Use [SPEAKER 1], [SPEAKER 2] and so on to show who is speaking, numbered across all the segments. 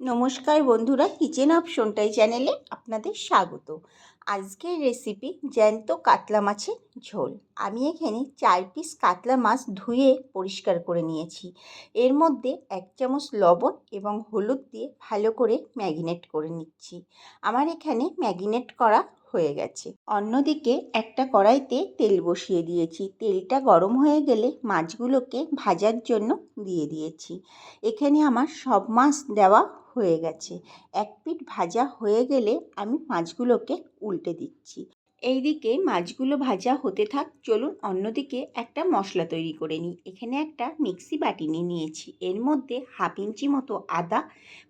[SPEAKER 1] নমস্কার বন্ধুরা কিচেন অপশনটাই চ্যানেলে আপনাদের স্বাগত। আজকের রেসিপি জ্যান্ত কাতলা মাছের ঝোল। আমি এখানে চার পিস কাতলা মাছ ধুয়ে পরিষ্কার করে নিয়েছি। এর মধ্যে এক চামচ লবণ এবং হলুদ দিয়ে ভালো করে ম্যাগিনেট করে নিচ্ছি। আমার এখানে ম্যাগিনেট করা হয়ে গেছে। অন্যদিকে একটা কড়াইতে তেল বসিয়ে দিয়েছি। তেলটা গরম হয়ে গেলে মাছগুলোকে ভাজার জন্য দিয়ে দিয়েছি। এখানে আমার সব মাছ দেওয়া হয়ে গেছে। এক পিঠ ভাজা হয়ে গেলে আমি মাছগুলোকে উল্টে দিচ্ছি। এইদিকে মাছগুলো ভাজা হতে থাক, চলুন অন্যদিকে একটা মশলা তৈরি করে নিই। এখানে একটা মিক্সি বাটি নিয়ে নিয়েছি। এর মধ্যে হাফ ইঞ্চি মতো আদা,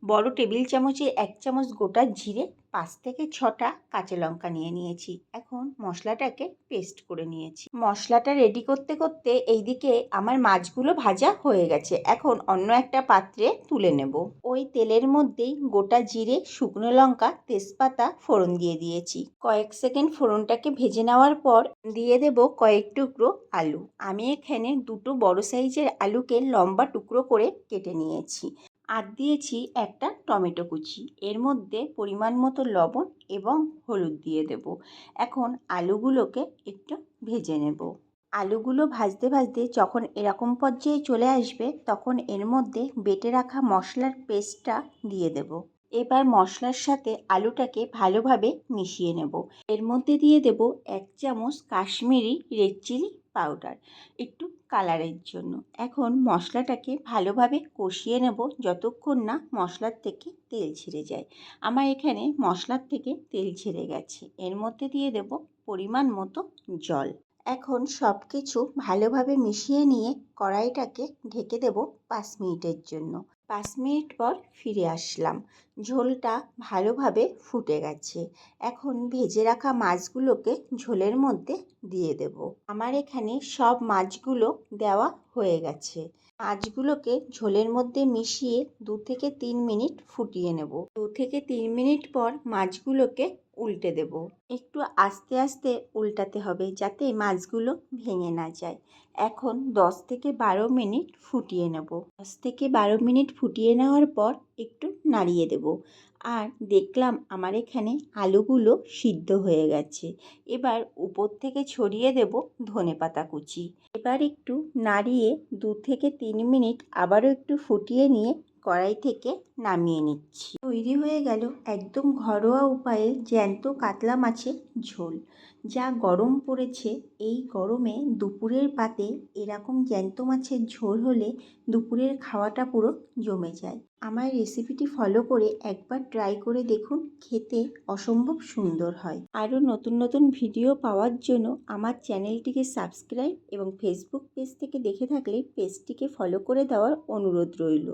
[SPEAKER 1] বড় টেবিল চামচে এক চামচ গোটা জিরে পাঁচ থেকে ছটা কাঁচা লঙ্কা নিয়ে নিয়েছি। এখন মশলাটাকে পেস্ট করে নিয়েছি। মশলাটা রেডি করতে করতে এইদিকে আমার মাছগুলো ভাজা হয়ে গেছে। এখন অন্য একটা পাত্রে তুলে নেব। ওই তেলের মধ্যেই গোটা জিরে, শুকনো লঙ্কা, তেজপাতা ফোড়ন দিয়ে দিয়েছি। কয়েক সেকেন্ড ফোড়নটাকে ভেজে নেওয়ার পর দিয়ে দেব কয়েক টুকরো আলু। আমি এখানে দুটো বড় সাইজের আলুকে লম্বা টুকরো করে কেটে নিয়েছি। আর দিয়েছি একটা টমেটো কুচি। এর মধ্যে পরিমাণ মতো লবণ এবং হলুদ দিয়ে দেব। এখন আলুগুলোকে একটু ভেজে নেব। আলুগুলো ভাজতে ভাজতে যখন এরকম পর্যায়ে চলে আসবে, তখন এর মধ্যে বেটে রাখা মশলার পেস্টটা দিয়ে দেব। এবার মশলার সাথে আলুটাকে ভালোভাবে মিশিয়ে নেব। এর মধ্যে দিয়ে দেব এক চামচ কাশ্মীরি রেড চিলি পাউডার। একটু কালারের জন্য। এখন মশলাটাকে ভালোভাবে কষিয়ে নেব যতক্ষণ না মশলার থেকে তেল ছিঁড়ে যায়। আমার এখানে মশলার থেকে তেল ছিঁড়ে গেছে। এর মধ্যে দিয়ে দেব পরিমাণ মতো জল। এখন সব কিছু ভালোভাবে মিশিয়ে নিয়ে কড়াইটাকে ঢেকে দেব পাঁচ মিনিটের জন্য। পাঁচ মিনিট পর ফিরে আসলাম। ঝোলটা ভালোভাবে ফুটে গেছে। এখন ভেজে রাখা মাছগুলোকে ঝোলের মধ্যে দিয়ে দেব। আমার এখানে সব মাছগুলো দেওয়া হয়ে গেছে। মাছগুলোকে ঝোলের মধ্যে মিশিয়ে দু থেকে তিন মিনিট ফুটিয়ে নেব। দু থেকে তিন মিনিট পর মাছগুলোকে উল্টে দেব। একটু আস্তে আস্তে উল্টাতে হবে যাতে মাছগুলো ভেঙে না যায়। এখন দশ থেকে বারো মিনিট ফুটিয়ে নেব। দশ থেকে বারো মিনিট ফুটিয়ে নেওয়ার পর একটু নাড়িয়ে দেব। আর দেখলাম আমার এখানে আলুগুলো সিদ্ধ হয়ে গেছে। এবার উপর থেকে ছড়িয়ে দেব ধনে পাতা কুচি। এবার একটু নাড়িয়ে দু থেকে তিন মিনিট আবারও একটু ফুটিয়ে নিয়ে কড়াই থেকে নামিয়ে নিচ্ছি। তৈরি হয়ে গেল একদম ঘরোয়া উপায়ে জ্যান্ত কাতলা মাছের ঝোল, যা গরম পড়েছে। এই গরমে দুপুরের পাতে এরকম জ্যান্ত মাছের ঝোল হলে দুপুরের খাওয়াটা পুরো জমে যায়। আমার রেসিপিটি ফলো করে একবার ট্রাই করে দেখুন, খেতে অসম্ভব সুন্দর হয়। আরও নতুন নতুন ভিডিও পাওয়ার জন্য আমার চ্যানেলটিকে সাবস্ক্রাইব এবং ফেসবুক পেজ থেকে দেখে থাকলে পেজটিকে ফলো করে দেওয়ার অনুরোধ রইল।